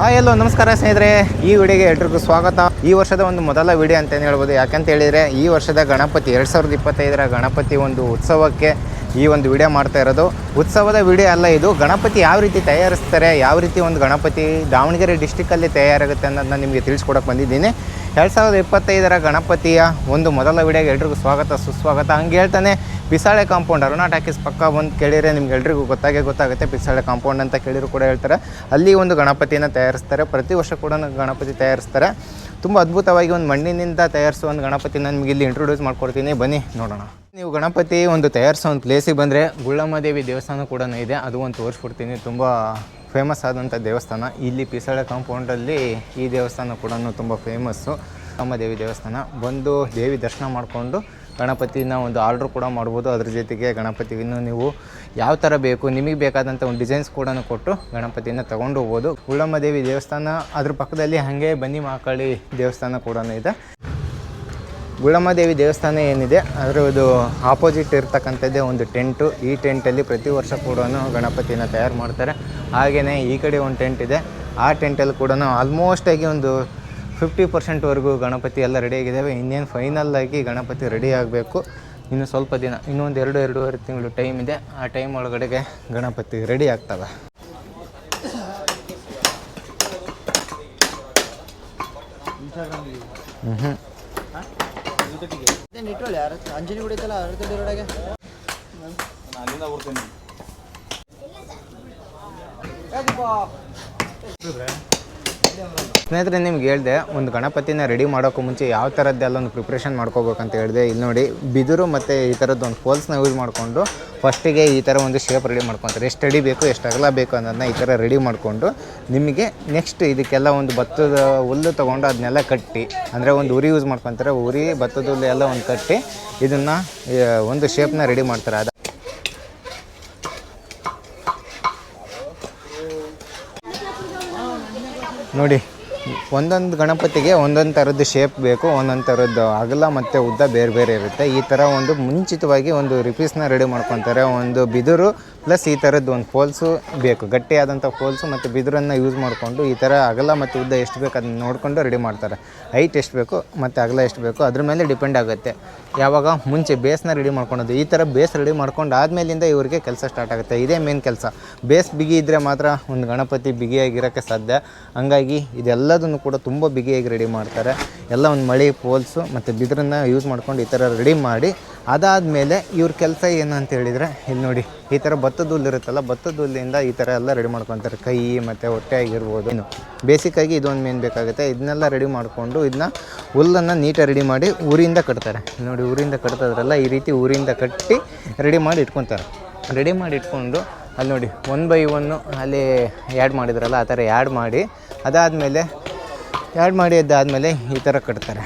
Hi ಎಲ್ಲೋ ನಮಸ್ಕಾರ ಸ್ನೇಹಿತರೆ. ಈ ವಿಡಿಯೋಗೆ ಎಲ್ರಿಗೂ ಸ್ವಾಗತ. ಈ ವರ್ಷದ ಒಂದು ಮೊದಲ ವಿಡಿಯೋ ಅಂತಲೇ ಹೇಳ್ಬೋದು. ಯಾಕಂತ ಹೇಳಿದರೆ, ಈ ವರ್ಷದ ಗಣಪತಿ, ಎರಡು ಸಾವಿರದ ಇಪ್ಪತ್ತೈದರ ಗಣಪತಿ ಒಂದು ಉತ್ಸವಕ್ಕೆ ಈ ಒಂದು ವಿಡಿಯೋ ಮಾಡ್ತಾ ಇರೋದು. ಉತ್ಸವದ ವಿಡಿಯೋ ಅಲ್ಲ ಇದು. ಗಣಪತಿ ಯಾವ ರೀತಿ ತಯಾರಿಸ್ತಾರೆ, ಯಾವ ರೀತಿ ಒಂದು ಗಣಪತಿ ದಾವಣಗೆರೆ ಡಿಸ್ಟಿಕ್ಕಲ್ಲಿ ತಯಾರಾಗುತ್ತೆ ಅನ್ನೋದನ್ನ ನಿಮಗೆ ತಿಳಿಸ್ಕೊಡಕ್ಕೆ ಬಂದಿದ್ದೀನಿ. ಎರಡು ಸಾವಿರದ ಇಪ್ಪತ್ತೈದರ ಗಣಪತಿಯ ಒಂದು ಮೊದಲ ವಿಡಿಯೋಗೆ ಎಲ್ರಿಗೂ ಸ್ವಾಗತ, ಸುಸ್ವಾಗತ. ಹಂಗೆ ಹೇಳ್ತಾನೆ, ಬಿಸಾಳೆ ಕಾಂಪೌಂಡ್, ಅರುಣಾ ಟಾಕೀಸ್ ಪಕ್ಕ ಬಂದು ಕೇಳಿದರೆ ನಿಮ್ಗೆ ಎಲ್ರಿಗೂ ಗೊತ್ತಾಗೇ, ಗೊತ್ತಾಗುತ್ತೆ. ಬಿಸಾಳೆ ಕಾಂಪೌಂಡ್ ಅಂತ ಕೇಳಿದ್ರು ಕೂಡ ಹೇಳ್ತಾರೆ. ಅಲ್ಲಿ ಒಂದು ಗಣಪತಿಯನ್ನು ತಯಾರಿಸ್ತಾರೆ. ಪ್ರತಿ ವರ್ಷ ಕೂಡ ಗಣಪತಿ ತಯಾರಿಸ್ತಾರೆ. ತುಂಬ ಅದ್ಭುತವಾಗಿ ಒಂದು ಮಣ್ಣಿನಿಂದ ತಯಾರಿಸುವ ಒಂದು ಗಣಪತಿನ ನಿಮಗೆ ಇಲ್ಲಿ ಇಂಟ್ರೊಡ್ಯೂಸ್ ಮಾಡ್ಕೊಡ್ತೀನಿ. ಬನ್ನಿ, ನೋಡೋಣ. ನೀವು ಗಣಪತಿ ಒಂದು ತಯಾರಿಸೋ ಒಂದು ಪ್ಲೇಸಿಗೆ ಬಂದರೆ ಗುಳ್ಳಮ್ಮದೇವಿ ದೇವಸ್ಥಾನ ಕೂಡ ಇದೆ. ಅದು ಒಂದು ತೋರಿಸ್ಕೊಡ್ತೀನಿ. ತುಂಬ ಫೇಮಸ್ ಆದಂಥ ದೇವಸ್ಥಾನ. ಇಲ್ಲಿ ಪಿಸಳೆ ಕಾಂಪೌಂಡಲ್ಲಿ ಈ ದೇವಸ್ಥಾನ ಕೂಡ ತುಂಬ ಫೇಮಸ್ಸು ದೇವಿ ದೇವಸ್ಥಾನ. ಬಂದು ದೇವಿ ದರ್ಶನ ಮಾಡಿಕೊಂಡು ಗಣಪತಿನ ಒಂದು ಆರ್ಡ್ರ್ ಕೂಡ ಮಾಡ್ಬೋದು. ಅದ್ರ ಜೊತೆಗೆ ಗಣಪತಿಯನ್ನು ನೀವು ಯಾವ ಥರ ಬೇಕು, ನಿಮಗೆ ಬೇಕಾದಂಥ ಒಂದು ಡಿಸೈನ್ಸ್ ಕೂಡ ಕೊಟ್ಟು ಗಣಪತಿನ ತೊಗೊಂಡು ಹೋಗ್ಬೋದು. ಉಳ್ಳಮ್ಮ ದೇವಿ ದೇವಸ್ಥಾನ ಅದ್ರ ಪಕ್ಕದಲ್ಲಿ ಹಾಗೆ ಬನ್ನಿ ಮಹಾಕಾಳಿ ದೇವಸ್ಥಾನ ಕೂಡ ಇದೆ. ಗುಳಮ್ಮದೇವಿ ದೇವಸ್ಥಾನ ಏನಿದೆ ಅದರದು ಆಪೋಸಿಟ್ ಇರ್ತಕ್ಕಂಥದ್ದೇ ಒಂದು ಟೆಂಟು. ಈ ಟೆಂಟಲ್ಲಿ ಪ್ರತಿ ವರ್ಷ ಕೂಡ ಗಣಪತಿನ ತಯಾರು ಮಾಡ್ತಾರೆ. ಹಾಗೆಯೇ ಈ ಕಡೆ ಒಂದು ಟೆಂಟ್ ಇದೆ. ಆ ಟೆಂಟಲ್ಲಿ ಕೂಡ ಆಲ್ಮೋಸ್ಟ್ ಆಗಿ ಒಂದು ಫಿಫ್ಟಿ ಪರ್ಸೆಂಟ್ವರೆಗೂ ಗಣಪತಿ ಎಲ್ಲ ರೆಡಿ ಆಗಿದ್ದಾವೆ ಇನ್ನೇನು ಫೈನಲ್ ಆಗಿ ಗಣಪತಿ ರೆಡಿ ಆಗಬೇಕು. ಇನ್ನು ಸ್ವಲ್ಪ ದಿನ, ಇನ್ನೊಂದು ಎರಡು, ಎರಡೂವರೆ ತಿಂಗಳು ಟೈಮ್ ಇದೆ. ಆ ಟೈಮ್ ಒಳಗಡೆಗೆ ಗಣಪತಿ ರೆಡಿ ಆಗ್ತವೆ. ಹ್ಞೂ ಹ್ಞೂ ಇದೇನ್ ಇಟ್ಕೊಳ್ಳಿ ಯಾರ ಅಂಜನಿ ಹೊಡಿತಲ್ಲ ಅರ್ಧದ ರೋಡಾಗೆ ಸ್ನೇಹಿತರೆ, ನಿಮ್ಗೆ ಹೇಳಿದೆ, ಒಂದು ಗಣಪತಿನ ರೆಡಿ ಮಾಡೋಕ್ಕೂ ಮುಂಚೆ ಯಾವ ಥರದ್ದೆಲ್ಲ ಒಂದು ಪ್ರಿಪ್ರೇಷನ್ ಮಾಡ್ಕೋಬೇಕಂತ ಹೇಳಿದೆ. ಇಲ್ಲಿ ನೋಡಿ, ಬಿದಿರು ಮತ್ತು ಈ ಥರದ್ದು ಒಂದು ಫೋಲ್ಸ್ನ ಯೂಸ್ ಮಾಡಿಕೊಂಡು ಫಸ್ಟಿಗೆ ಈ ಥರ ಒಂದು ಶೇಪ್ ರೆಡಿ ಮಾಡ್ಕೊತಾರೆ. ಎಷ್ಟು ಅಡಿ ಬೇಕು, ಎಷ್ಟು ಅಗಲ ಬೇಕು ಅನ್ನೋದನ್ನ ಈ ಥರ ರೆಡಿ ಮಾಡಿಕೊಂಡು ನಿಮಗೆ ನೆಕ್ಸ್ಟ್ ಇದಕ್ಕೆಲ್ಲ ಒಂದು ಭತ್ತದ ಹುಲ್ಲು ತೊಗೊಂಡು ಅದನ್ನೆಲ್ಲ ಕಟ್ಟಿ, ಅಂದರೆ ಒಂದು ಉರಿ ಯೂಸ್ ಮಾಡ್ಕೊತಾರೆ. ಉರಿ, ಭತ್ತದ ಹುಲ್ಲು ಎಲ್ಲ ಒಂದು ಕಟ್ಟಿ ಇದನ್ನು ಒಂದು ಶೇಪ್ನ ರೆಡಿ ಮಾಡ್ತಾರೆ. ಅದು ನೋಡಿ ಒಂದೊಂದು ಗಣಪತಿಗೆ ಒಂದೊಂದು ಥರದ್ದು ಶೇಪ್ ಬೇಕು, ಒಂದೊಂದು ಥರದ್ದು ಅಗಲ ಮತ್ತು ಉದ್ದ ಬೇರೆ ಬೇರೆ ಇರುತ್ತೆ. ಈ ಥರ ಒಂದು ಮುಂಚಿತವಾಗಿ ಒಂದು ರಿಪೀಸ್ನ ರೆಡಿ ಮಾಡ್ಕೊತಾರೆ. ಒಂದು ಬಿದಿರು ಪ್ಲಸ್ ಈ ಥರದ್ದು ಒಂದು ಫೋಲ್ಸು ಬೇಕು, ಗಟ್ಟಿಯಾದಂಥ ಫೋಲ್ಸು ಮತ್ತು ಬಿದಿರನ್ನು ಯೂಸ್ ಮಾಡಿಕೊಂಡು ಈ ಥರ ಅಗಲ ಮತ್ತು ಉದ್ದ ಎಷ್ಟು ಬೇಕು ಅದನ್ನ ನೋಡಿಕೊಂಡು ರೆಡಿ ಮಾಡ್ತಾರೆ. ಹೈಟ್ ಎಷ್ಟು ಬೇಕು ಮತ್ತು ಅಗಲ ಎಷ್ಟು ಬೇಕು ಅದ್ರ ಮೇಲೆ ಡಿಪೆಂಡ್ ಆಗುತ್ತೆ. ಯಾವಾಗ ಮುಂಚೆ ಬೇಸ್ನ ರೆಡಿ ಮಾಡ್ಕೊಳೋದು ಈ ಥರ ಬೇಸ್ ರೆಡಿ ಮಾಡ್ಕೊಂಡು ಆದಮೇಲಿಂದ ಇವರಿಗೆ ಕೆಲಸ ಸ್ಟಾರ್ಟ್ ಆಗುತ್ತೆ. ಇದೇ ಮೇನ್ ಕೆಲಸ. ಬೇಸ್ ಬಿಗಿ ಇದ್ದರೆ ಮಾತ್ರ ಒಂದು ಗಣಪತಿ ಬಿಗಿಯಾಗಿರೋಕ್ಕೆ ಸಾಧ್ಯ. ಹಂಗಾಗಿ ಇದೆಲ್ಲದನ್ನು ಕೂಡ ತುಂಬ ಬಿಗಿಯಾಗಿ ರೆಡಿ ಮಾಡ್ತಾರೆ. ಎಲ್ಲ ಒಂದು ಮಳೆ ಪೋಲ್ಸು ಮತ್ತು ಬಿದಿರನ್ನು ಯೂಸ್ ಮಾಡ್ಕೊಂಡು ಈ ಥರ ರೆಡಿ ಮಾಡಿ ಅದಾದಮೇಲೆ ಇವ್ರ ಕೆಲಸ ಏನು ಅಂತ ಹೇಳಿದರೆ, ಇಲ್ಲಿ ನೋಡಿ, ಈ ಥರ ಭತ್ತದ ಹುಲ್ಲು ಇರುತ್ತಲ್ಲ, ಭತ್ತದ ಹುಲ್ಲಿಂದ ಈ ಥರ ಎಲ್ಲ ರೆಡಿ ಮಾಡ್ಕೊತಾರೆ. ಕೈ, ಮತ್ತು ಹೊಟ್ಟೆ ಆಗಿರ್ಬೋದು ಏನು ಬೇಸಿಕ್ಕಾಗಿ ಇದೊಂದು ಮೇನ್ ಬೇಕಾಗುತ್ತೆ. ಇದನ್ನೆಲ್ಲ ರೆಡಿ ಮಾಡಿಕೊಂಡು ಇದನ್ನ ಹುಲ್ಲನ್ನು ನೀಟಾಗಿ ರೆಡಿ ಮಾಡಿ ಊರಿಂದ ಕಟ್ತಾರೆ. ನೋಡಿ, ಊರಿಂದ ಕಟ್ತಾದ್ರಲ್ಲ, ಈ ರೀತಿ ಊರಿಂದ ಕಟ್ಟಿ ರೆಡಿ ಮಾಡಿ ಇಟ್ಕೊತಾರೆ. ರೆಡಿ ಮಾಡಿ ಇಟ್ಕೊಂಡು ಅಲ್ಲಿ ನೋಡಿ ಒನ್ ಬೈ ಒನ್ನು ಅಲ್ಲಿ ಆ್ಯಡ್ ಮಾಡಿದ್ರಲ್ಲ, ಆ ಥರ ಆ್ಯಡ್ ಮಾಡಿ, ಅದಾದಮೇಲೆ ಆ್ಯಡ್ ಮಾಡಿ ಅದಾದಮೇಲೆ ಈ ಥರ ಕಟ್ತಾರೆ.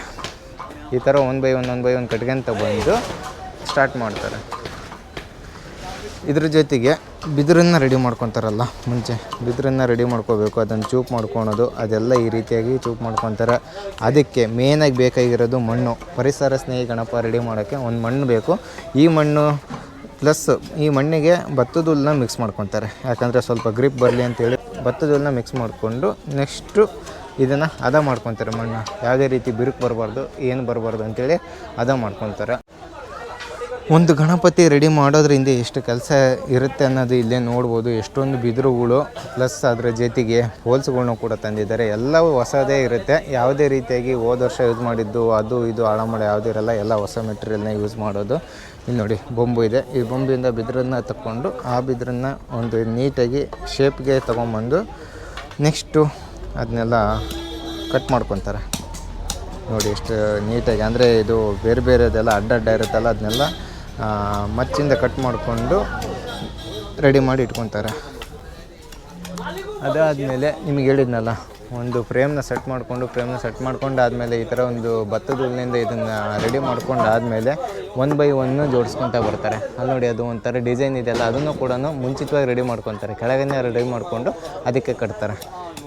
ಈ ಥರ one by one one by one ಕಟ್ಕೊಂತ ಬಂದು ಸ್ಟಾರ್ಟ್ ಮಾಡ್ತಾರೆ. ಇದ್ರ ಜೊತೆಗೆ ಬಿದಿರನ್ನು ರೆಡಿ ಮಾಡ್ಕೊತಾರಲ್ಲ ಮುಂಚೆ. ಬಿದಿರನ್ನು ರೆಡಿ ಮಾಡ್ಕೋಬೇಕು, ಅದನ್ನು ಚೂಪ್ ಮಾಡ್ಕೊಳೋದು, ಅದೆಲ್ಲ ಈ ರೀತಿಯಾಗಿ ಚೂಪ್ ಮಾಡ್ಕೊತಾರೆ. ಅದಕ್ಕೆ ಮೇನಾಗಿ ಬೇಕಾಗಿರೋದು ಮಣ್ಣು. ಪರಿಸರ ಸ್ನೇಹಿ ಗಣಪ ರೆಡಿ ಮಾಡೋಕ್ಕೆ ಒಂದು ಮಣ್ಣು ಬೇಕು. ಈ ಮಣ್ಣು ಪ್ಲಸ್ ಈ ಮಣ್ಣಿಗೆ ಭತ್ತದ ಹುಲ್ಲನ್ನ ಮಿಕ್ಸ್ ಮಾಡ್ಕೊತಾರೆ. ಯಾಕಂದರೆ ಸ್ವಲ್ಪ ಗ್ರಿಪ್ ಬರಲಿ ಅಂತೇಳಿ ಭತ್ತದ ಹುಲ್ಲನ್ನ ಮಿಕ್ಸ್ ಮಾಡಿಕೊಂಡು ನೆಕ್ಸ್ಟು ಇದನ್ನು ಹದ ಮಾಡ್ಕೊತಾರೆ ಮಣ್ಣು. ಯಾವುದೇ ರೀತಿ ಬಿರುಕು ಬರಬಾರ್ದು, ಏನು ಬರಬಾರ್ದು ಅಂತೇಳಿ ಹದ ಮಾಡ್ಕೊತಾರೆ. ಒಂದು ಗಣಪತಿ ರೆಡಿ ಮಾಡೋದ್ರಿಂದ ಎಷ್ಟು ಕೆಲಸ ಇರುತ್ತೆ ಅನ್ನೋದು ಇಲ್ಲೇ ನೋಡ್ಬೋದು. ಎಷ್ಟೊಂದು ಬಿದಿರುಗಳು ಪ್ಲಸ್ ಅದರ ಜೊತೆಗೆ ಹೋಲ್ಸ್ಗಳನ್ನೂ ಕೂಡ ತಂದಿದ್ದಾರೆ. ಎಲ್ಲವೂ ಹೊಸದೇ ಇರುತ್ತೆ. ಯಾವುದೇ ರೀತಿಯಾಗಿ ಹೋದ ವರ್ಷ ಯೂಸ್ ಮಾಡಿದ್ದು, ಅದು ಇದು ಹಾಳ ಯಾವುದೂ ಇರಲ್ಲ, ಎಲ್ಲ ಹೊಸ ಮೆಟೀರಿಯಲ್ನ ಯೂಸ್ ಮಾಡೋದು. ಇಲ್ಲಿ ನೋಡಿ, ಬೊಂಬು ಇದೆ. ಈ ಬೊಂಬಿಂದ ಬಿದಿರನ್ನ ತಗೊಂಡು ಆ ಬಿದಿರನ್ನ ಒಂದು ನೀಟಾಗಿ ಶೇಪ್ಗೆ ತೊಗೊಂಬಂದು ನೆಕ್ಸ್ಟು ಅದನ್ನೆಲ್ಲ ಕಟ್ ಮಾಡ್ಕೊತಾರೆ. ನೋಡಿ ಎಷ್ಟು ನೀಟಾಗಿ, ಅಂದರೆ ಇದು ಬೇರೆ ಬೇರೆದೆಲ್ಲ ಅಡ್ಡ ಅಡ್ಡ ಇರುತ್ತಲ್ಲ ಅದನ್ನೆಲ್ಲ ಮಚ್ಚಿಂದ ಕಟ್ ಮಾಡಿಕೊಂಡು ರೆಡಿ ಮಾಡಿ ಇಟ್ಕೊತಾರೆ. ಅದಾದಮೇಲೆ ನಿಮಗೆ ಹೇಳಿದ್ನಲ್ಲ ಒಂದು ಫ್ರೇಮ್ನ ಸೆಟ್ ಮಾಡಿಕೊಂಡು, ಫ್ರೇಮ್ನ ಸೆಟ್ ಮಾಡ್ಕೊಂಡು ಆದಮೇಲೆ ಈ ಥರ ಒಂದು ಭತ್ತದ ಹುಲ್ಲಿನಿಂದ ಇದನ್ನು ರೆಡಿ ಮಾಡ್ಕೊಂಡು ಆದಮೇಲೆ ಒನ್ ಬೈ ಒನ್ನು ಜೋಡಿಸ್ಕೊತ ಬರ್ತಾರೆ. ಅಲ್ಲಿ ನೋಡಿ ಅದು ಒಂಥರ ಡಿಸೈನ್ ಇದೆಯಲ್ಲ ಅದನ್ನು ಕೂಡ ಮುಂಚಿತವಾಗಿ ರೆಡಿ ಮಾಡ್ಕೊತಾರೆ. ಕೆಳಗನೆ ರೆಡಿ ಮಾಡಿಕೊಂಡು ಅದಕ್ಕೆ ಕಟ್ತಾರೆ.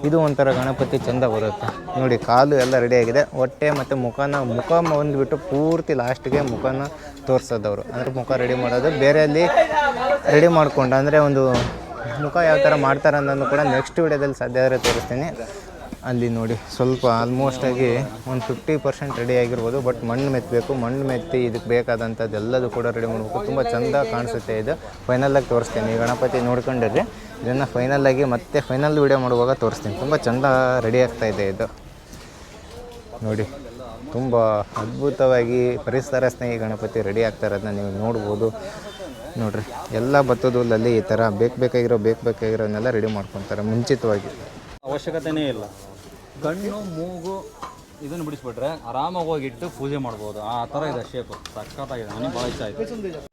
ಇದು ಒಂಥರ ಗಣಪತಿ ಚಂದ ಬರುತ್ತೆ. ನೋಡಿ ಕಾಲು ಎಲ್ಲ ರೆಡಿಯಾಗಿದೆ ಹೊಟ್ಟೆ ಮತ್ತು ಮುಖನ, ಮುಖ ಬಂದುಬಿಟ್ಟು ಪೂರ್ತಿ ಲಾಸ್ಟಿಗೆ ಮುಖನ ತೋರಿಸೋದವರು. ಅಂದರೆ ಮುಖ ರೆಡಿ ಮಾಡೋದು. ಬೇರೆಯಲ್ಲಿ ರೆಡಿ ಮಾಡಿಕೊಂಡು, ಅಂದರೆ ಒಂದು ಮುಖ ಯಾವ ಥರ ಮಾಡ್ತಾರೆ ಅನ್ನೋದು ಕೂಡ ನೆಕ್ಸ್ಟ್ ವಿಡಿಯೋದಲ್ಲಿ ಸಾಧ್ಯ ಆದರೆ ತೋರಿಸ್ತೀನಿ. ಅಲ್ಲಿ ನೋಡಿ, ಸ್ವಲ್ಪ ಆಲ್ಮೋಸ್ಟ್ ಆಗಿ ಒಂದು ಫಿಫ್ಟಿ ಪರ್ಸೆಂಟ್ ರೆಡಿ ಆಗಿರ್ಬೋದು ಬಟ್ ಮಣ್ಣು ಮೆತ್ತಬೇಕು ಮಣ್ಣು ಮೆತ್ತಿ ಇದಕ್ಕೆ ಬೇಕಾದಂಥದ್ದು ಎಲ್ಲದೂ ಕೂಡ ರೆಡಿ ಮಾಡಬೇಕು. ತುಂಬ ಚೆಂದ ಕಾಣಿಸುತ್ತೆ ಇದು. ಫೈನಲಾಗಿ ತೋರಿಸ್ತೀನಿ. ಈ ಗಣಪತಿ ನೋಡ್ಕೊಂಡಿರಿ. ಇದನ್ನು ಫೈನಲಾಗಿ ಮತ್ತೆ ಫೈನಲ್ ವಿಡಿಯೋ ಮಾಡುವಾಗ ತೋರಿಸ್ತೀನಿ. ತುಂಬ ಚೆಂದ ರೆಡಿ ಆಗ್ತಾ ಇದೆ ಇದು. ನೋಡಿ, ತುಂಬ ಅದ್ಭುತವಾಗಿ ಪರಿಸರ ಸ್ನೇಹಿ ಗಣಪತಿ ರೆಡಿ ಆಗ್ತಾ ಇರೋದನ್ನ ನೀವು ನೋಡ್ಬೋದು. ನೋಡ್ರಿ, ಎಲ್ಲ ಭತ್ತದ ಹುಲ್ಲಲ್ಲಿ ಈ ಥರ ಬೇಕು ಬೇಕಾಗಿರೋ, ಬೇಕು ಬೇಕಾಗಿರೋನ್ನೆಲ್ಲ ರೆಡಿ ಮಾಡ್ಕೊತಾರೆ ಮುಂಚಿತವಾಗಿ. ಅವಶ್ಯಕತೆನೇ ಇಲ್ಲ. ಕಣ್ಣು ಮೂಗು ಇದನ್ನು ಬಿಡಿಸ್ಬಿಟ್ರೆ ಆರಾಮಾಗಿ ಹೋಗಿಟ್ಟು ಪೂಜೆ ಮಾಡ್ಬೋದು. ಆ ಥರ ಇದೆ ಶೇಪು ಸಖತ್ತಾಗಿದೆ. ನನಗೆ ಭಾಳ ಇಷ್ಟ ಆಯಿತು.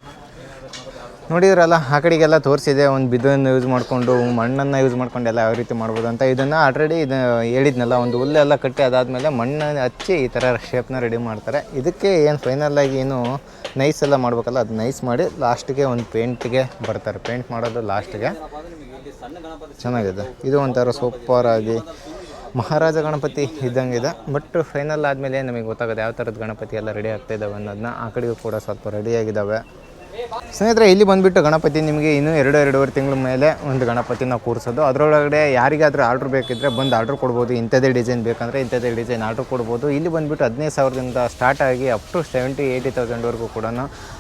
ನೋಡಿದ್ರಲ್ಲ ಆ ಕಡೆಗೆಲ್ಲ ತೋರಿಸಿದೆ. ಒಂದು ಬಿದ್ದನ್ನು ಯೂಸ್ ಮಾಡಿಕೊಂಡು ಮಣ್ಣನ್ನು ಯೂಸ್ ಮಾಡ್ಕೊಂಡು ಎಲ್ಲ ಯಾವ ರೀತಿ ಮಾಡ್ಬೋದು ಅಂತ. ಇದನ್ನು ಆಲ್ರೆಡಿ ಇದು ಹೇಳಿದ್ನಲ್ಲ ಒಂದು ಹುಲ್ಲೆಲ್ಲ ಕಟ್ಟಿ ಅದಾದಮೇಲೆ ಮಣ್ಣನ್ನು ಹಚ್ಚಿ ಈ ಥರ ಶೇಪ್ನ ರೆಡಿ ಮಾಡ್ತಾರೆ. ಇದಕ್ಕೆ ಏನು ಫೈನಲಾಗಿ ಏನು ನೈಸ್ ಎಲ್ಲ ಮಾಡಬೇಕಲ್ಲ ಅದು ನೈಸ್ ಮಾಡಿ ಲಾಸ್ಟಿಗೆ ಒಂದು ಪೇಂಟ್ಗೆ ಬರ್ತಾರೆ. ಪೇಂಟ್ ಮಾಡೋದು ಲಾಸ್ಟಿಗೆ ಚೆನ್ನಾಗಿದೆ. ಇದು ಒಂಥರ ಸೂಪರಾಗಿ ಆಗಿ ಮಹಾರಾಜ ಗಣಪತಿ ಇದ್ದಂಗಿದೆ. ಬಟ್ ಫೈನಲ್ ಆದಮೇಲೆ ನಮಗೆ ಗೊತ್ತಾಗುತ್ತೆ ಯಾವ ಥರದ ಗಣಪತಿ ಎಲ್ಲ ರೆಡಿ ಆಗ್ತಾಯಿದ್ದಾವೆ ಅನ್ನೋದನ್ನ ಆ ಕಡೆಗೂ ಕೂಡ ಸ್ವಲ್ಪ ರೆಡಿಯಾಗಿದ್ದಾವೆ ಸ್ನೇಹಿತರೆ, ಇಲ್ಲಿ ಬಂದುಬಿಟ್ಟು ಗಣಪತಿ ನಿಮಗೆ ಇನ್ನೂ ಎರಡು, ಎರಡೂವರೆ ತಿಂಗಳ ಮೇಲೆ ಒಂದು ಗಣಪತಿನ ಕೂರಿಸೋದು. ಅದರೊಳಗಡೆ ಯಾರಿಗಾದರೂ ಆರ್ಡ್ರ್ ಬೇಕಿದ್ದರೆ ಬಂದು ಆರ್ಡ್ರ್ ಕೊಡ್ಬೋದು. ಇಂಥದ್ದೇ ಡಿಸೈನ್ ಬೇಕಂದರೆ ಇಂಥದ್ದೇ ಡಿಸೈನ್ ಆರ್ಡ್ರ್ ಕೊಡ್ಬೋದು. ಇಲ್ಲಿ ಬಂದುಬಿಟ್ಟು ಹದಿನೈದು ಸಾವಿರದಿಂದ ಸ್ಟಾರ್ಟ್ ಆಗಿ ಅಪ್ ಟು ಸೆವೆಂಟಿ ಏಯ್ಟಿ ತೌಸಂಡ್ವರೆಗೂ ಕೂಡ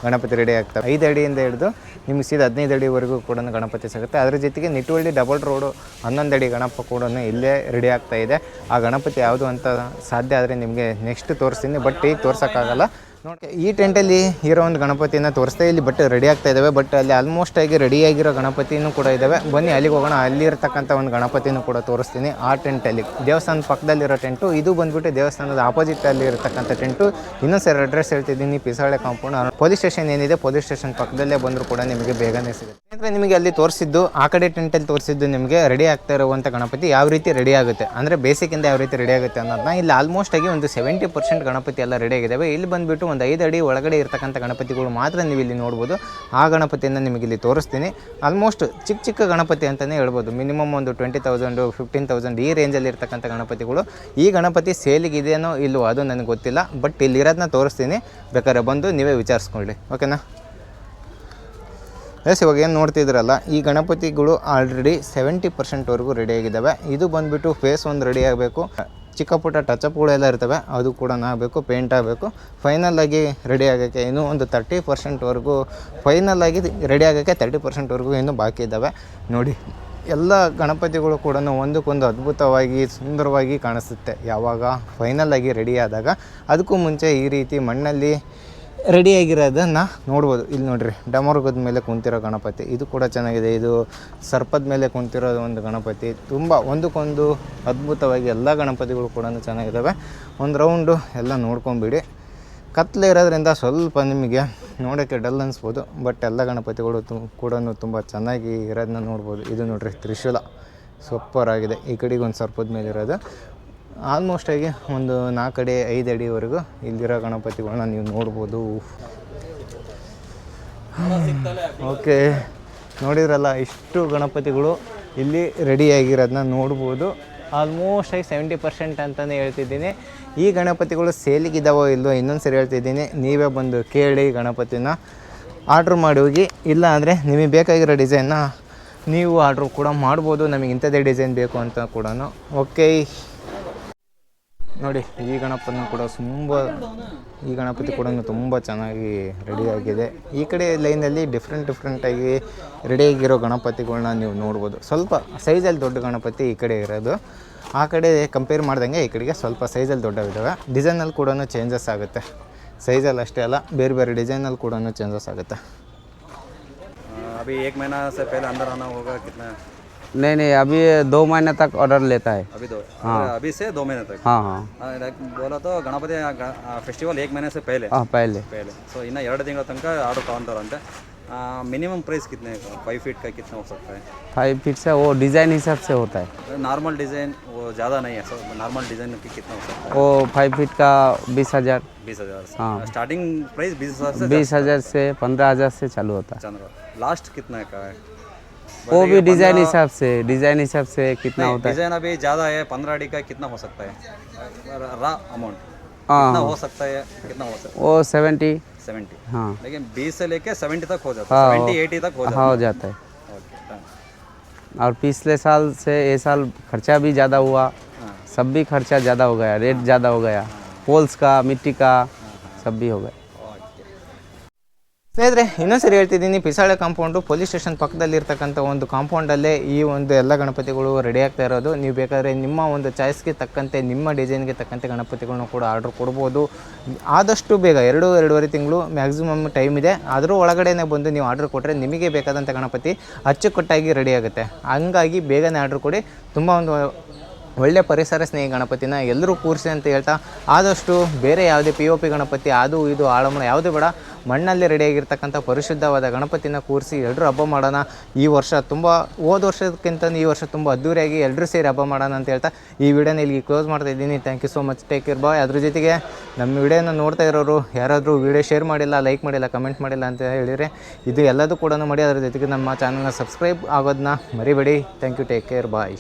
ಗಣಪತಿ ರೆಡಿ ಆಗ್ತವೆ ಐದು ಅಡಿಯಿಂದ ಹಿಡಿದು ನಿಮ್ಗೆ ಸೀದಾ ಹದಿನೈದು ಅಡಿವರೆಗೂ ಕೂಡ ಗಣಪತಿ ಸಿಗುತ್ತೆ. ಅದ್ರ ಜೊತೆಗೆ ನಿಟ್ಟುವಳ್ಳಿ ಡಬಲ್ ರೋಡು ಹನ್ನೊಂದು ಅಡಿ ಗಣಪ ಕೂಡ ಇಲ್ಲೇ ರೆಡಿ ಆಗ್ತಾ ಇದೆ. ಆ ಗಣಪತಿ ಯಾವುದು ಅಂತ ಸಾಧ್ಯ ಆದರೆ ನಿಮಗೆ ನೆಕ್ಸ್ಟ್ ತೋರಿಸ್ತೀನಿ. ಬಟ್ ಈಗ ತೋರ್ಸೋಕ್ಕಾಗಲ್ಲ. ನೋಡಿ ಈ ಟೆಂಟಲ್ಲಿ ಇರೋ ಒಂದು ಗಣಪತಿಯನ್ನು ತೋರಿಸ್ತಾ ಇಲ್ಲಿ ಬಟ್ ರೆಡಿ ಆಗ್ತಾ ಇದ್ದಾವೆ ಬಟ್ ಅಲ್ಲಿ ಆಲ್ಮೋಸ್ಟ್ ಆಗಿ ರೆಡಿ ಆಗಿರೋ ಗಣಪತಿನೂ ಕೂಡ ಇದ್ದಾವೆ ಬನ್ನಿ, ಅಲ್ಲಿಗೆ ಹೋಗೋಣ. ಅಲ್ಲಿರ್ತಕ್ಕಂಥ ಒಂದು ಗಣಪತಿನೂ ಕೂಡ ತೋರಿಸ್ತೀನಿ ಆ ಟೆಂಟಲ್ಲಿ ದೇವಸ್ಥಾನದ ಪಕ್ಕದಲ್ಲಿರೋ ಟೆಂಟು ಇದು ಬಂದ್ಬಿಟ್ಟು ದೇವಸ್ಥಾನದ ಆಪೋಸಿಟ್ ಅಲ್ಲಿ ಇರತಕ್ಕಂಥ ಟೆಂಟು ಇನ್ನೊಂದು ಸರ್ ಅಡ್ರೆಸ್ ಹೇಳ್ತಿದ್ದೀನಿ. ಪಿಸಾಳೆ ಕಾಂಪೌಂಡ್ ಪೊಲೀಸ್ ಸ್ಟೇಷನ್ ಏನಿದೆ ಪೊಲೀಸ್ ಸ್ಟೇಷನ್ ಪಕ್ಕದಲ್ಲೇ ಬಂದರೂ ಕೂಡ ನಿಮಗೆ ಬೇಗನೆ ಸಿಗುತ್ತೆ. ಅಂದರೆ ನಿಮಗೆ ಅಲ್ಲಿ ತೋರಿಸಿದ್ದು, ಆ ಕಡೆ ಟೆಂಟಲ್ಲಿ ತೋರಿಸಿದ್ದು ನಿಮಗೆ ರೆಡಿ ಆಗ್ತಾ ಇರುವಂಥ ಗಣಪತಿ ಯಾವ ರೀತಿ ರೆಡಿ ಆಗುತ್ತೆ? ಅಂದರೆ ಬೇಸಿಕಿಂದ ಯಾವ ರೀತಿ ರೆಡಿ ಆಗುತ್ತೆ ಅನ್ನೋದನ್ನ ಇಲ್ಲಿ ಆಲ್ಮೋಸ್ಟ್ ಆಗಿ ಒಂದು ಸೆವೆಂಟಿ ಪರ್ಸೆಂಟ್ ಗಣಪತಿ ಎಲ್ಲ ರೆಡಿ ಆಗಿದ್ದಾವೆ ಇಲ್ಲಿ ಬಂದುಬಿಟ್ಟು ಒಂದು ಐದು ಅಡಿ ಒಳಗಡೆ ಇರ್ತಕ್ಕಂಥ ಗಣಪತಿಗಳು ಮಾತ್ರ ನೀವು ಇಲ್ಲಿ ನೋಡ್ಬೋದು. ಆ ಗಣಪತಿಯನ್ನು ನಿಮಗೆ ಇಲ್ಲಿ ತೋರಿಸ್ತೀನಿ. ಆಲ್ಮೋಸ್ಟ್ ಚಿಕ್ಕ ಚಿಕ್ಕ ಗಣಪತಿ ಅಂತಲೇ ಹೇಳ್ಬೋದು. ಮಿನಿಮಮ್ ಒಂದು ಟ್ವೆಂಟಿ ತೌಸಂಡು ಫಿಫ್ಟೀನ್ ತೌಸಂಡ್ ಈ ರೇಂಜಲ್ಲಿ ಇರ್ತಕ್ಕಂಥ ಗಣಪತಿಗಳು. ಈ ಗಣಪತಿ ಸೇಲಿಗೆ ಇದೆಯೋ ಇಲ್ಲೋ ಅದು ನನಗೆ ಗೊತ್ತಿಲ್ಲ. ಬಟ್ ಇಲ್ಲಿರೋದನ್ನ ತೋರಿಸ್ತೀನಿ. ಬೇಕಾದ್ರೆ ಬಂದು ನೀವೇ ವಿಚಾರಿಸ್ಕೊಳ್ಳಿ. ಓಕೆನಾ ಎಸ್ ಇವಾಗ ಏನು ನೋಡ್ತಿದ್ರಲ್ಲ, ಈ ಗಣಪತಿಗಳು ಆಲ್ರೆಡಿ ಸೆವೆಂಟಿ ಪರ್ಸೆಂಟ್ವರೆಗೂ ರೆಡಿಯಾಗಿದ್ದಾವೆ ಇದು ಬಂದುಬಿಟ್ಟು ಫೇಸ್ ಒಂದು ರೆಡಿ ಆಗಬೇಕು. ಚಿಕ್ಕ ಪುಟ್ಟ ಟಚಪ್ಗಳೆಲ್ಲ ಇರ್ತವೆ, ಅದು ಕೂಡ ಆಗಬೇಕು ಪೇಂಟ್ ಆಗಬೇಕು. ಫೈನಲ್ ಆಗಿ ರೆಡಿ ಆಗೋಕ್ಕೆ ಇನ್ನೂ ಒಂದು ತರ್ಟಿ ಪರ್ಸೆಂಟ್ವರೆಗೂ ಫೈನಲ್ ಆಗಿ ರೆಡಿ ಆಗೋಕ್ಕೆ ತರ್ಟಿ ಪರ್ಸೆಂಟ್ವರೆಗೂ ಇನ್ನೂ ಬಾಕಿ ಇದ್ದಾವೆ. ನೋಡಿ, ಎಲ್ಲ ಗಣಪತಿಗಳು ಕೂಡ ಒಂದಕ್ಕೊಂದು ಅದ್ಭುತವಾಗಿ, ಸುಂದರವಾಗಿ ಕಾಣಿಸುತ್ತೆ. ಯಾವಾಗ? ಫೈನಲ್ ಆಗಿ ರೆಡಿ ಆದಾಗ. ಅದಕ್ಕೂ ಮುಂಚೆ ಈ ರೀತಿ ಮಣ್ಣಲ್ಲಿ ರೆಡಿಯಾಗಿರೋದನ್ನು ನೋಡ್ಬೋದು. ಇಲ್ಲಿ ನೋಡಿರಿ, ಡಮರ್ಗದ ಮೇಲೆ ಕುಂತಿರೋ ಗಣಪತಿ. ಇದು ಕೂಡ ಚೆನ್ನಾಗಿದೆ. ಇದು ಸರ್ಪದ ಮೇಲೆ ಕುಂತಿರೋ ಒಂದು ಗಣಪತಿ. ತುಂಬ ಒಂದಕ್ಕೊಂದು ಅದ್ಭುತವಾಗಿ ಎಲ್ಲ ಗಣಪತಿಗಳು ಕೂಡ ಚೆನ್ನಾಗಿದ್ದಾವೆ ಒಂದು ರೌಂಡು ಎಲ್ಲ ನೋಡ್ಕೊಂಬಿಡಿ. ಕತ್ಲೆ ಇರೋದ್ರಿಂದ ಸ್ವಲ್ಪ ನಿಮಗೆ ನೋಡೋಕ್ಕೆ ಡಲ್ ಅನಿಸ್ಬೋದು ಬಟ್ ಎಲ್ಲ ಗಣಪತಿಗಳು ತು ಕೂಡ ತುಂಬ ಚೆನ್ನಾಗಿ ಇರೋದನ್ನ ನೋಡ್ಬೋದು. ಇದು ನೋಡ್ರಿ, ತ್ರಿಶೂಲ. ಸೂಪರ್ ಆಗಿದೆ. ಈ ಕಡೆಗೆ ಒಂದು ಸರ್ಪದ ಮೇಲೆ ಇರೋದು. ಆಲ್ಮೋಸ್ಟ್ ಆಗಿ ಒಂದು ನಾಲ್ಕು ಅಡಿ, ಐದು ಅಡಿವರೆಗೂ ಇಲ್ಲಿರೋ ಗಣಪತಿಗಳನ್ನ ನೀವು ನೋಡ್ಬೋದು. ಓಕೆ. ನೋಡಿದ್ರಲ್ಲ, ಇಷ್ಟು ಗಣಪತಿಗಳು ಇಲ್ಲಿ ರೆಡಿಯಾಗಿರೋದನ್ನ ನೋಡ್ಬೋದು. ಆಲ್ಮೋಸ್ಟ್ ಆಗಿ ಸೆವೆಂಟಿ ಪರ್ಸೆಂಟ್ ಅಂತಲೇ ಹೇಳ್ತಿದ್ದೀನಿ. ಈ ಗಣಪತಿಗಳು ಸೇಲಿಗಿದ್ದಾವೋ ಇಲ್ಲವೋ ಇನ್ನೊಂದು ಸರಿ ಹೇಳ್ತಿದ್ದೀನಿ. ನೀವೇ ಬಂದು ಕೇಳಿ ಗಣಪತಿನ ಆರ್ಡ್ರ್ ಮಾಡಿ ಹೋಗಿ. ಇಲ್ಲ ಅಂದರೆ ನಿಮಗೆ ಬೇಕಾಗಿರೋ ಡಿಸೈನ್ನ ನೀವು ಆರ್ಡ್ರ್ ಕೂಡ ಮಾಡ್ಬೋದು. ನಮಗೆ ಇಂಥದ್ದೇ ಡಿಸೈನ್ ಬೇಕು ಅಂತ ಕೂಡ ಓಕೆ. ನೋಡಿ, ಈ ಗಣಪನ ಕೂಡ ತುಂಬ ಈ ಗಣಪತಿ ಕೂಡ ತುಂಬ ಚೆನ್ನಾಗಿ ರೆಡಿಯಾಗಿದೆ ಈ ಕಡೆ ಲೈನಲ್ಲಿ ಡಿಫ್ರೆಂಟ್ ಡಿಫ್ರೆಂಟಾಗಿ ರೆಡಿಯಾಗಿರೋ ಗಣಪತಿಗಳನ್ನ ನೀವು ನೋಡ್ಬೋದು. ಸ್ವಲ್ಪ ಸೈಜಲ್ಲಿ ದೊಡ್ಡ ಗಣಪತಿ ಈ ಕಡೆ ಇರೋದು. ಆ ಕಡೆ ಕಂಪೇರ್ ಮಾಡ್ದಂಗೆ ಈ ಕಡೆಗೆ ಸ್ವಲ್ಪ ಸೈಜಲ್ಲಿ ದೊಡ್ಡವಿದ್ದಾವೆ ಡಿಸೈನಲ್ಲಿ ಕೂಡ ಚೇಂಜಸ್ ಆಗುತ್ತೆ. ಸೈಜಲ್ಲಿ ಅಷ್ಟೇ ಅಲ್ಲ, ಬೇರೆ ಬೇರೆ ಡಿಸೈನಲ್ಲಿ ಕೂಡ ಚೇಂಜಸ್ ಆಗುತ್ತೆ. ಅಭಿ ಏಕ ಮಹಿನಾ ಸರ್ ಪೇಲೆ ಅಂದರ ಆನಾ नहीं नहीं अभी दो महीने तक ऑर्डर लेता है। अभी दो हाँ। अभी से दो महीने तक? हाँ हाँ।, हाँ बोला तो गणपति हाँ, फेस्टिवल हाँ, एक महीने से पहले। हाँ पहले। पहले। सो इन्हें ಎರಡು ತಿಂಗಳ ತನಕ ऑर्डर ತೊಗೊತಾರಂತೆ मिनिमम प्राइस कितने का फाइव फीट का कितना हो सकता है? फाइव फीट से वो डिज़ाइन हिसाब से होता है। नॉर्मल डिज़ाइन वो ज़्यादा नहीं है सर नॉर्मल डिज़ाइन की कितना हो सकता है? वो फाइव फीट का बीस हज़ार। बीस हज़ार हाँ। uh, स्टार्टिंग प्राइस बीस हज़ार से बीस हज़ार से पंद्रह हज़ार से चालू होता है। लास्ट कितना का है? वो भी डिज़ाइन हिसाब से डिज़ाइन हिसाब से कितना होता है? डिज़ाइन अभी ज़्यादा है पंद्रह अडी का कितना हो सकता है? रा अमाउंट हाँ कितना हो। सकता है कितना हो सकता वो सेवेंटी सेवेंटी हाँ। लेकिन बीस से लेके सेवेंटी तक हो जाता है। हाँ सेवेंटी एटी तक हो जाता हाँ हो। जाता है। है और पिछले साल से ये साल खर्चा भी ज़्यादा हुआ। सब भी खर्चा ज़्यादा हो गया रेट ज़्यादा हो गया। पोल्स का मिट्टी का सब भी हो गया। ಸ್ನೇಹಿತರೆ ಇನ್ನೊಂದ್ಸರಿ ಹೇಳ್ತಿದ್ದೀನಿ. ಪಿಸಾಳೆ ಕಾಂಪೌಂಡು ಪೊಲೀಸ್ ಸ್ಟೇಷನ್ ಪಕ್ಕದಲ್ಲಿ ಇರ್ತಕ್ಕಂಥ ಒಂದು ಕಾಂಪೌಂಡಲ್ಲೇ ಈ ಒಂದು ಎಲ್ಲ ಗಣಪತಿಗಳು ರೆಡಿ ಆಗ್ತಾ ಇರೋದು. ನೀವು ಬೇಕಾದರೆ ನಿಮ್ಮ ಒಂದು ಚಾಯ್ಸ್ಗೆ ತಕ್ಕಂತೆ, ನಿಮ್ಮ ಡಿಸೈನ್ಗೆ ತಕ್ಕಂತೆ ಗಣಪತಿಗಳನ್ನ ಕೂಡ ಆರ್ಡ್ರ್ ಕೊಡ್ಬೋದು. ಆದಷ್ಟು ಬೇಗ, ಎರಡು, ಎರಡೂವರೆ ತಿಂಗಳು ಮ್ಯಾಕ್ಸಿಮಮ್ ಟೈಮ್ ಇದೆ. ಅದರ ಒಳಗಡೆನೆ ಬಂದು ನೀವು ಆರ್ಡ್ರ್ ಕೊಟ್ಟರೆ ನಿಮಗೆ ಬೇಕಾದಂಥ ಗಣಪತಿ ಅಚ್ಚುಕಟ್ಟಾಗಿ ರೆಡಿ ಆಗುತ್ತೆ. ಹಂಗಾಗಿ ಬೇಗನೆ ಆರ್ಡ್ರ್ ಕೊಡಿ. ತುಂಬ ಒಂದು ಒಳ್ಳೆ ಪರಿಸರ ಸ್ನೇಹಿ ಗಣಪತಿನ ಎಲ್ಲರೂ ಕೂರಿಸಿ ಅಂತ ಹೇಳ್ತಾ ಆದಷ್ಟು ಬೇರೆ ಯಾವುದೇ ಪಿ ಒ ಪಿ ಗಣಪತಿ, ಅದು ಇದು ಆಳಮಣ ಯಾವುದೇ ಬೇಡ. ಮಣ್ಣಲ್ಲಿ ರೆಡಿಯಾಗಿರ್ತಕ್ಕಂಥ ಪರಿಶುದ್ಧವಾದ ಗಣಪತಿನ ಕೂರಿಸಿ ಎಲ್ಲರೂ ಹಬ್ಬ ಮಾಡೋಣ. ಈ ವರ್ಷ ತುಂಬ, ಹೋದ ವರ್ಷಕ್ಕಿಂತ ಈ ವರ್ಷ ತುಂಬ ಅದ್ದೂರಿಯಾಗಿ ಎಲ್ಲರೂ ಸೇರಿ ಹಬ್ಬ ಮಾಡೋಣ ಅಂತ ಹೇಳ್ತಾ ಈ ವಿಡಿಯೋನ ಇಲ್ಲಿಗೆ ಕ್ಲೋಸ್ ಮಾಡ್ತಾ ಇದ್ದೀನಿ. Thank you so much take care bye ಅದ್ರ ಜೊತೆಗೆ ನಮ್ಮ ವಿಡಿಯೋನ ನೋಡ್ತಾ ಇರೋರು, ಯಾರಾದರೂ ವಿಡಿಯೋ ಶೇರ್ ಮಾಡಿಲ್ಲ ಲೈಕ್ ಮಾಡಿಲ್ಲ ಕಮೆಂಟ್ ಮಾಡಿಲ್ಲ ಅಂತ ಹೇಳಿದರೆ ಇದು ಎಲ್ಲದೂ ಕೂಡ ಮಾಡಿ. ಅದ್ರ ಜೊತೆಗೆ ನಮ್ಮ ಚಾನಲ್ನ ಸಬ್ಸ್ಕ್ರೈಬ್ ಆಗೋದನ್ನ ಮರಿಬೇಡಿ. Thank you take care bye